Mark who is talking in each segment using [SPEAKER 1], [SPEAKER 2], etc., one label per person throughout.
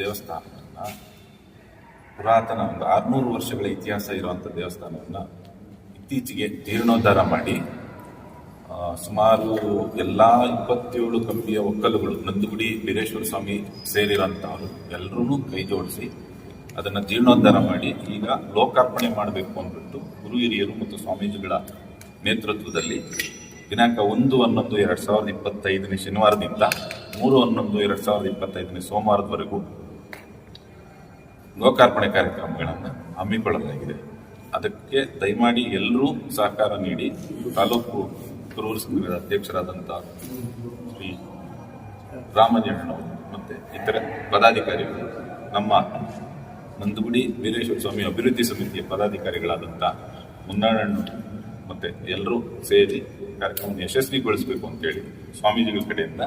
[SPEAKER 1] ದೇವಸ್ಥಾನವನ್ನು, ಪುರಾತನ ಒಂದು ಆರುನೂರು ವರ್ಷಗಳ ಇತಿಹಾಸ ಇರುವಂಥ ದೇವಸ್ಥಾನವನ್ನು ಇತ್ತೀಚೆಗೆ ಜೀರ್ಣೋದ್ಧಾರ ಮಾಡಿ ಸುಮಾರು ಎಲ್ಲ ಇಪ್ಪತ್ತೇಳು ಕಂಬಿಯ ಒಕ್ಕಲುಗಳು, ನಂದುಗುಡಿ ವೀರೇಶ್ವರ ಸ್ವಾಮಿ ಸೇರಿರುವಂಥವರು ಎಲ್ಲರೂ ಕೈ ಜೋಡಿಸಿ ಅದನ್ನು ಜೀರ್ಣೋದ್ಧಾರ ಮಾಡಿ ಈಗ ಲೋಕಾರ್ಪಣೆ ಮಾಡಬೇಕು ಅಂದ್ಬಿಟ್ಟು ಗುರು ಹಿರಿಯರು ಮತ್ತು ಸ್ವಾಮೀಜಿಗಳ ನೇತೃತ್ವದಲ್ಲಿ ದಿನಾಂಕ ಒಂದು ಹನ್ನೊಂದು ಎರಡು ಸಾವಿರದ ಇಪ್ಪತ್ತೈದನೇ ಶನಿವಾರದಿಂದ ಮೂರು ಹನ್ನೊಂದು ಎರಡು ಸಾವಿರದ ಇಪ್ಪತ್ತೈದನೇ ಸೋಮವಾರದವರೆಗೂ ಲೋಕಾರ್ಪಣೆ ಕಾರ್ಯಕ್ರಮಗಳನ್ನು ಹಮ್ಮಿಕೊಳ್ಳಲಾಗಿದೆ. ಅದಕ್ಕೆ ದಯಮಾಡಿ ಎಲ್ಲರೂ ಸಹಕಾರ ನೀಡಿ ತಾಲೂಕು ಕುರೂರು ಸಂಘದ ಅಧ್ಯಕ್ಷರಾದಂಥ ಶ್ರೀ ರಾಮಜಣ್ಣವರು ಮತ್ತು ಇತರ ಪದಾಧಿಕಾರಿಗಳು, ನಮ್ಮ ನಂದುಗುಡಿ ವೀರೇಶ್ವರ ಸ್ವಾಮಿ ಅಭಿವೃದ್ಧಿ ಸಮಿತಿಯ ಪದಾಧಿಕಾರಿಗಳಾದಂಥ ಮುನ್ನಣ್ಣು ಮತ್ತು ಎಲ್ಲರೂ ಸೇರಿ ಕಾರ್ಯಕ್ರಮವನ್ನು ಯಶಸ್ವಿಗೊಳಿಸಬೇಕು ಅಂತೇಳಿ ಸ್ವಾಮೀಜಿಗಳ ಕಡೆಯಿಂದ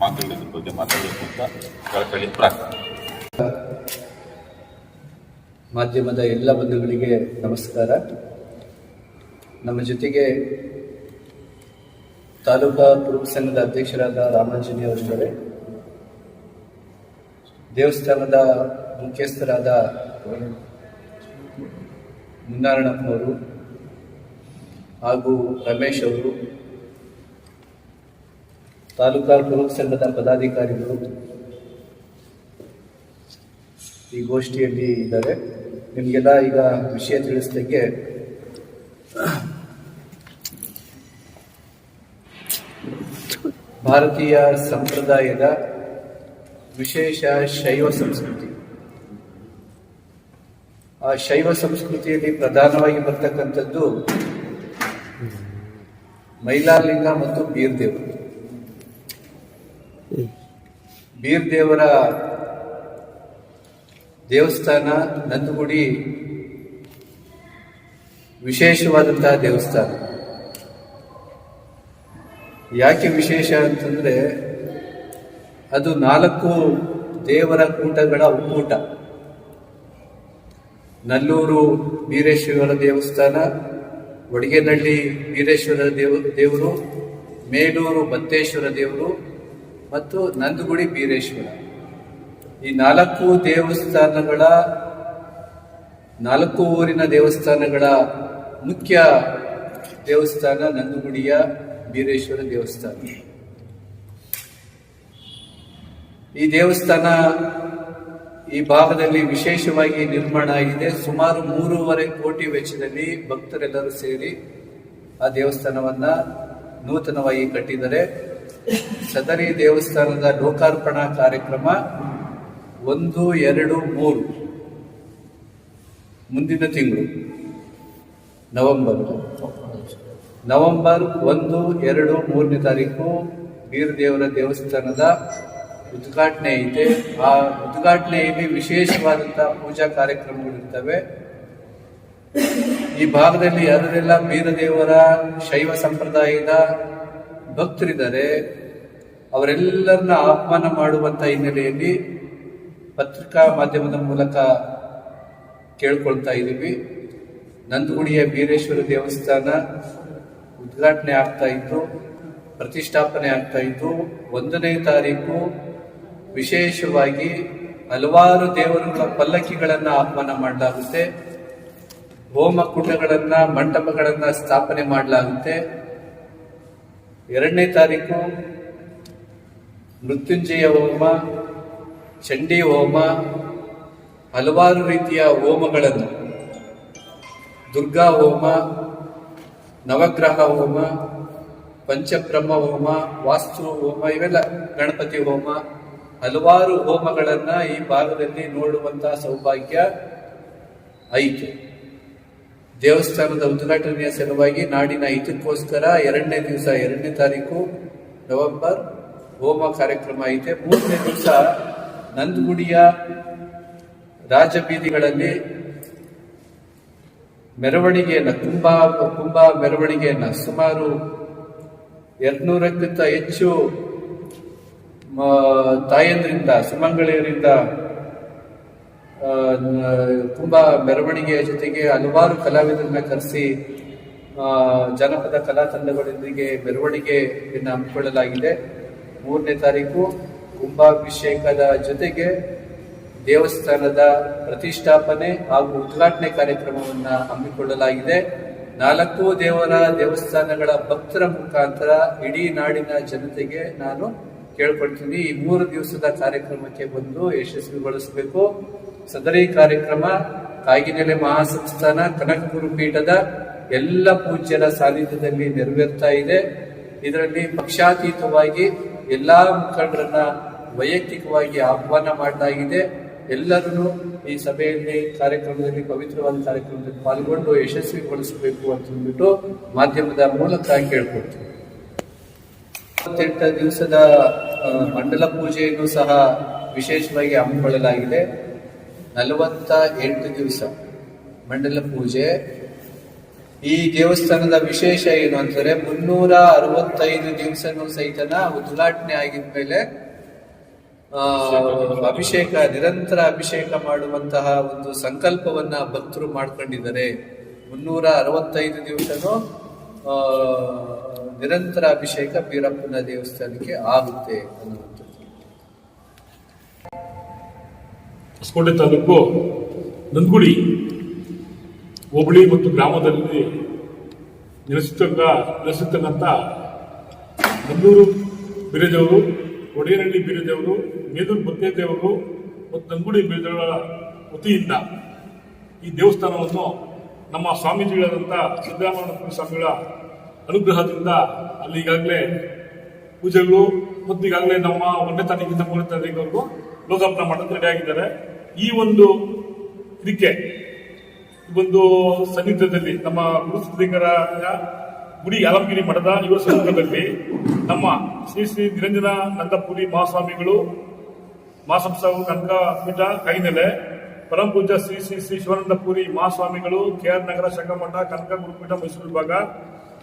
[SPEAKER 1] ಮಾತುಗಳ ಬಗ್ಗೆ ಮಾತಾಡಬೇಕು ಅಂತ ಕಳಕಳಿ ಪ್ರಾರ್ಥನೆ.
[SPEAKER 2] ಮಾಧ್ಯಮದ ಎಲ್ಲ ಬಂಧುಗಳಿಗೆ ನಮಸ್ಕಾರ. ನಮ್ಮ ಜೊತೆಗೆ ತಾಲೂಕಾ ಪೂರ್ವ ಸಂಘದ ಅಧ್ಯಕ್ಷರಾದ ರಾಮಾಂಜನಿ ಅವರಿದ್ದಾರೆ. ದೇವಸ್ಥಾನದ ಮುಖ್ಯಸ್ಥರಾದ ಮುನ್ನಾರಣಪ್ಪನವರು ಹಾಗೂ ರಮೇಶ್ ಅವರು, ತಾಲೂಕಾ ಕುರುಬ ಸಂಘದ ಪದಾಧಿಕಾರಿಗಳು ಈ ಗೋಷ್ಠಿಯಲ್ಲಿ ಇದ್ದಾರೆ. ನಿಮಗೆಲ್ಲ ಈಗ ವಿಷಯ ತಿಳಿಸ್ಲಿಕ್ಕೆ ಭಾರತೀಯ ಸಂಪ್ರದಾಯದ ವಿಶೇಷ ಶೈವ ಸಂಸ್ಕೃತಿ. ಆ ಶೈವ ಸಂಸ್ಕೃತಿಯಲ್ಲಿ ಪ್ರಧಾನವಾಗಿ ಬರ್ತಕ್ಕಂಥದ್ದು ಮೈಲಾಲಿಂಗ ಮತ್ತು ಬೀರ್ದೇವರು. ಬೀರ್ದೇವರ ದೇವಸ್ಥಾನ ನಂದಗುಡಿ. ವಿಶೇಷವಾದಂತಹ ದೇವಸ್ಥಾನ. ಯಾಕೆ ವಿಶೇಷ ಅಂತಂದ್ರೆ ಅದು ನಾಲ್ಕು ದೇವರ ಕೂಟಗಳ ಒಕ್ಕೂಟ. ನಲ್ಲೂರು ವೀರೇಶ್ವರ ದೇವಸ್ಥಾನ ಒಡಗೇನಹಳ್ಳಿ ವೀರೇಶ್ವರ ದೇವ, ದೇವರು ಮೇಲೂರು ಬತ್ತೇಶ್ವರ ದೇವರು ಮತ್ತು ನಂದಗುಡಿ ಬೀರೇಶ್ವರ ಈ ನಾಲ್ಕು ದೇವಸ್ಥಾನಗಳ, ನಾಲ್ಕು ಊರಿನ ದೇವಸ್ಥಾನಗಳ ಮುಖ್ಯ ದೇವಸ್ಥಾನ ನಂದುಗುಡಿಯ ಬೀರೇಶ್ವರ ದೇವಸ್ಥಾನ. ಈ ದೇವಸ್ಥಾನ ಈ ಭಾಗದಲ್ಲಿ ವಿಶೇಷವಾಗಿ ನಿರ್ಮಾಣ ಆಗಿದೆ. ಸುಮಾರು ಮೂರುವರೆ ಕೋಟಿ ವೆಚ್ಚದಲ್ಲಿ ಭಕ್ತರೆಲ್ಲರೂ ಸೇರಿ ಆ ದೇವಸ್ಥಾನವನ್ನ ನೂತನವಾಗಿ ಕಟ್ಟಿದ್ದಾರೆ. ಸದರಿ ದೇವಸ್ಥಾನದ ಲೋಕಾರ್ಪಣಾ ಕಾರ್ಯಕ್ರಮ ಒಂದು, ಎರಡು, ಮೂರು. ಮುಂದಿನ ತಿಂಗಳು. ನವೆಂಬರ್. ನವೆಂಬರ್ ಒಂದು, ಎರಡು, ಮೂರನೇ ತಾರೀಕು ಬೀರದೇವರ ದೇವಸ್ಥಾನದ ಉದ್ಘಾಟನೆ ಐತೆ. ಆ ಉದ್ಘಾಟನೆಯಲ್ಲಿ ವಿಶೇಷವಾದಂತಹ ಪೂಜಾ ಕಾರ್ಯಕ್ರಮಗಳಿರ್ತವೆ. ಈ ಭಾಗದಲ್ಲಿ ಯಾರೆಲ್ಲ ಬೀರದೇವರ ಶೈವ ಸಂಪ್ರದಾಯದ ಭಕ್ತರಿದ್ದಾರೆ, ಅವರೆಲ್ಲರನ್ನ ಆಹ್ವಾನ ಮಾಡುವಂತ ಹಿನ್ನೆಲೆಯಲ್ಲಿ ಪತ್ರಿಕಾ ಮಾಧ್ಯಮದ ಮೂಲಕ ಕೇಳ್ಕೊಳ್ತಾ ಇದ್ದೀವಿ. ನಂದಗುಡಿಯ ಬೀರೇಶ್ವರ ದೇವಸ್ಥಾನ ಉದ್ಘಾಟನೆ ಆಗ್ತಾ ಇತ್ತು ಪ್ರತಿಷ್ಠಾಪನೆ ಆಗ್ತಾ ಇತ್ತು ಒಂದನೇ ತಾರೀಕು ವಿಶೇಷವಾಗಿ ಹಲವಾರು ದೇವರುಗಳ ಪಲ್ಲಕ್ಕಿಗಳನ್ನು ಆಹ್ವಾನ ಮಾಡಲಾಗುತ್ತೆ. ಹೋಮ ಮಂಟಪಗಳನ್ನು ಮಂಟಪಗಳನ್ನ ಸ್ಥಾಪನೆ ಮಾಡಲಾಗುತ್ತೆ. ಎರಡನೇ ತಾರೀಕು ಮೃತ್ಯುಂಜಯ ಹೋಮ ಚಂಡಿ ಹೋಮ, ಹಲವಾರು ರೀತಿಯ ಹೋಮಗಳನ್ನು. ದುರ್ಗಾ ಹೋಮ, ನವಗ್ರಹ ಹೋಮ, ಪಂಚಬ್ರಹ್ಮ ಹೋಮ, ವಾಸ್ತು ಹೋಮ, ಇವೆಲ್ಲ ಗಣಪತಿ ಹೋಮ. ಹಲವಾರು ಹೋಮಗಳನ್ನ ಈ ಭಾಗದಲ್ಲಿ ನೋಡುವಂತಹ ಸೌಭಾಗ್ಯ ಐತೆ ದೇವಸ್ಥಾನದ ಉದ್ಘಾಟನೆಯ ಸಲುವಾಗಿ ನಾಡಿನ ಐತಕ್ಕೋಸ್ಕರ ಎರಡನೇ ದಿವಸ ಎರಡನೇ ತಾರೀಕು ನವೆಂಬರ್ ಹೋಮ ಕಾರ್ಯಕ್ರಮ ಐತೆ. ಮೂರನೇ ದಿವಸ ನಂದಗುಡಿಯ ರಾಜಬೀದಿಗಳಲ್ಲಿ ಮೆರವಣಿಗೆಯನ್ನು, ತುಂಬಾ ತುಂಬಾ ಮೆರವಣಿಗೆಯನ್ನು, ಸುಮಾರು ಎರಡ್ನೂರಕ್ಕಿಂತ ಹೆಚ್ಚು ತಾಯಂದ್ರಿಂದ ಸುಮಂಗಳಿಯರಿಂದ ತುಂಬಾ ಮೆರವಣಿಗೆಯ ಜೊತೆಗೆ ಹಲವಾರು ಕಲಾವಿದರನ್ನ ಕರೆಸಿ ಜನಪದ ಕಲಾ ತಂಡಗಳೊಂದಿಗೆ ಮೆರವಣಿಗೆಯನ್ನು ಹಮ್ಮಿಕೊಳ್ಳಲಾಗಿದೆ. ಮೂರನೇ ತಾರೀಕು ಕುಂಭಾಭಿಷೇಕದ ಜೊತೆಗೆ ದೇವಸ್ಥಾನದ ಪ್ರತಿಷ್ಠಾಪನೆ ಹಾಗೂ ಉದ್ಘಾಟನೆ ಕಾರ್ಯಕ್ರಮವನ್ನು ಹಮ್ಮಿಕೊಳ್ಳಲಾಗಿದೆ. ನಾಲ್ಕು ದೇವರ ದೇವಸ್ಥಾನಗಳ ಭಕ್ತರ ಮುಖಾಂತರ ಇಡೀ ನಾಡಿನ ಜನತೆಗೆ ನಾನು ಕೇಳ್ಕೊಳ್ತೀನಿ. ಈ ಮೂರು ದಿವಸದ ಕಾರ್ಯಕ್ರಮಕ್ಕೆ ಬಂದು ಯಶಸ್ವಿಗೊಳಿಸಬೇಕು ಸದರಿ ಕಾರ್ಯಕ್ರಮ, ಕಾಗಿನೆಲೆ ಮಹಾಸಂಸ್ಥಾನ, ಕನಕ ಗುರುಪೀಠದ ಎಲ್ಲ ಪೂಜ್ಯರ ಸಾನ್ನಿಧ್ಯದಲ್ಲಿ ನೆರವೇರ್ತಾ ಇದೆ. ಇದರಲ್ಲಿ ಪಕ್ಷಾತೀತವಾಗಿ ಎಲ್ಲಾ ಮುಖಂಡರನ್ನ ವೈಯಕ್ತಿಕವಾಗಿ ಆಹ್ವಾನ ಮಾಡಲಾಗಿದೆ ಎಲ್ಲರನ್ನು ಈ ಸಭೆಯಲ್ಲಿ ಕಾರ್ಯಕ್ರಮದಲ್ಲಿ, ಪವಿತ್ರವಾದ ಕಾರ್ಯಕ್ರಮದಲ್ಲಿ ಪಾಲ್ಗೊಂಡು ಯಶಸ್ವಿಗೊಳಿಸಬೇಕು ಅಂತ ಅಂದ್ಬಿಟ್ಟು ಮಾಧ್ಯಮದ ಮೂಲಕ ಇಪ್ಪತ್ತೆಂಟು ದಿವಸದ ಮಂಡಲ ಪೂಜೆಯನ್ನು ಸಹ ವಿಶೇಷವಾಗಿ ಹಮ್ಮಿಕೊಳ್ಳಲಾಗಿದೆ. ನಲವತ್ತ ಎಂಟು ದಿವಸ ಮಂಡಲ ಪೂಜೆ. ಈ ದೇವಸ್ಥಾನದ ವಿಶೇಷ ಏನು ಅಂತಂದ್ರೆ ಮುನ್ನೂರ ಅರವತ್ತೈದು ದಿವಸನೂ ಸಹಿತನ ಉದ್ಘಾಟನೆ ಆಗಿದ್ಮೇಲೆ ಆ, ಅಭಿಷೇಕ ನಿರಂತರ ಅಭಿಷೇಕ ಮಾಡುವಂತಹ ಒಂದು ಸಂಕಲ್ಪವನ್ನ ಭಕ್ತರು ಮಾಡ್ಕೊಂಡಿದ್ದಾರೆ. ಮುನ್ನೂರ ಅರವತ್ತೈದು ದಿವಸನೂ ನಿರಂತರ ಅಭಿಷೇಕ ಬೀರಪ್ಪನ ದೇವಸ್ಥಾನಕ್ಕೆ ಆಗುತ್ತೆ ಅನ್ನುವಂಥದ್ದು.
[SPEAKER 3] ತಾಲೂಕು ನಂದಗುಡಿ ಹೋಬಳಿ ಮತ್ತು ಗ್ರಾಮದಲ್ಲಿ ನೆಲೆಸಿರ್ತಕ್ಕ ನೆಲೆಸಿರ್ತಕ್ಕಂಥ ನಂದೂರು ಬೀರದೇವರು, ಒಡೆಯನಹಳ್ಳಿ ಬೀರದೇವರು, ಮೇದೂರು ಬುದ್ದೇದೇವರು ಮತ್ತು ನಂಗುಡಿ ಬೀರದೇವರ ವತಿಯಿಂದ ಈ ದೇವಸ್ಥಾನವನ್ನು ನಮ್ಮ ಸ್ವಾಮೀಜಿಗಳಾದಂಥ ಸಿದ್ದರಾಮಯ್ಯ ಸ್ವಾಮಿಗಳ ಅನುಗ್ರಹದಿಂದ ಅಲ್ಲಿ ಈಗಾಗಲೇ ಪೂಜೆಗಳು ಮತ್ತು ಈಗಾಗಲೇ ನಮ್ಮ ಒಂದನೇ ತಾರೀಕಿಂದ ಮೂರನೇ ತಾರೀಕವರೆಗೂ ಲೋಕಾರ್ಪಣೆ ಮಾಡೋದು ರೆಡಿ ಆಗಿದ್ದಾರೆ. ಈ ಒಂದು ಇದಕ್ಕೆ ಒಂದು ಸನ್ನಿಧ್ಯದಲ್ಲಿ ನಮ್ಮ ಗುರು ಸಿದ್ಧಲಿಂಗರ ಗುಡಿ ಯಾಲಂಗಿರಿ ಮಠದ ಇವರ ಸಮ್ಮುಖದಲ್ಲಿ ನಮ್ಮ ಶ್ರೀ ಶ್ರೀ ನಿರಂಜನ ನಂದಪುರಿ ಮಹಾಸ್ವಾಮಿಗಳು ಮಹಾಸಂಸ್ಥಾನ ಕನಕ ಪೀಠ ಕೈನೆಲೆ ಪರಮ ಪೂಜಾ ಶ್ರೀ ಶ್ರೀ ಶ್ರೀ ಶಿವಾನಂದಪುರಿ ಮಹಾಸ್ವಾಮಿಗಳು, ಕೆ ಆರ್ ನಗರ ಶಂಕಮಠ ಕನಕ ಗುರುಪೀಠ ಮೈಸೂರು ವಿಭಾಗ,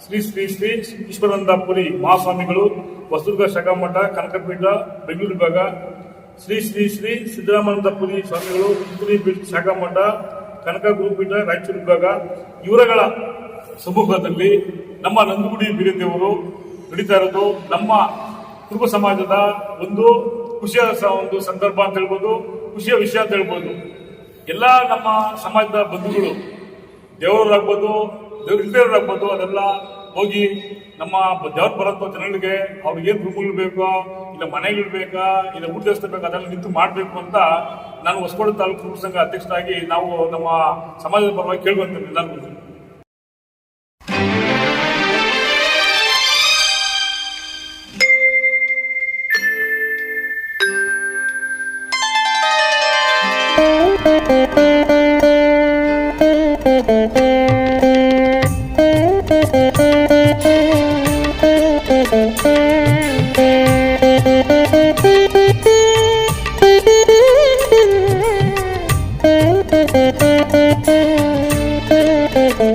[SPEAKER 3] ಶ್ರೀ ಶ್ರೀ ಶ್ರೀ ಈಶ್ವರಾನಂದಪುರಿ ಮಹಾಸ್ವಾಮಿಗಳು, ಹೊಸದುರ್ಗ ಶಂಕಮಠ ಕನಕಪೀಠ ಬೆಂಗಳೂರು ವಿಭಾಗ, ಶ್ರೀ ಶ್ರೀ ಶ್ರೀ ಸಿದ್ದರಾಮಾನಂದಪುರಿ ಸ್ವಾಮಿಗಳು ಶಾಖಾಮಠ ಕನಕ ಗುರುಪೀಠ ರಾಯಚೂರು ವಿಭಾಗ ಇವರಗಳ ಸಮೂಹದಲ್ಲಿ ನಮ್ಮ ನಂದಗುಡಿ ಬೀರದೇವರು ನಡೀತಾ ಇರೋದು. ನಮ್ಮ ಕುರುಬ ಸಮಾಜದ ಒಂದು ಖುಷಿಯ ಒಂದು ಸಂದರ್ಭ ಅಂತ ಹೇಳ್ಬೋದು, ಖುಷಿಯ ವಿಷಯ ಅಂತ ಹೇಳ್ಬೋದು. ಎಲ್ಲ ನಮ್ಮ ಸಮಾಜದ ಬಂಧುಗಳು ದೇವರಾಗ್ಬೋದು ದೇವರಾಗ್ಬೋದು ಅದೆಲ್ಲ ಹೋಗಿ ನಮ್ಮ ದೇವ್ರ ಬರತ್ತೋ ಜನಗಳಿಗೆ ಅವ್ರಿಗೆ ಏನು ಬೇಕೋ ಇಲ್ಲ ಮನೆಗಳು ಬೇಕಾ ಇಲ್ಲ ಊಟ ದೇವಸ್ಥಾನ ಬೇಕಾ, ಅದೆಲ್ಲ ನಿಂತು ಮಾಡಬೇಕು ಅಂತ ನಾನು ಹೊಸಕೋಟೆ ತಾಲೂಕು ಕೃಷಿ ಸಂಘ ಅಧ್ಯಕ್ಷರಾಗಿ ನಾವು ನಮ್ಮ ಸಮಾಜದ ಪರವಾಗಿ ಕೇಳ್ಕೊಂತೀವಿ ಎಲ್ಲರಿಗೂ.
[SPEAKER 4] Thank you.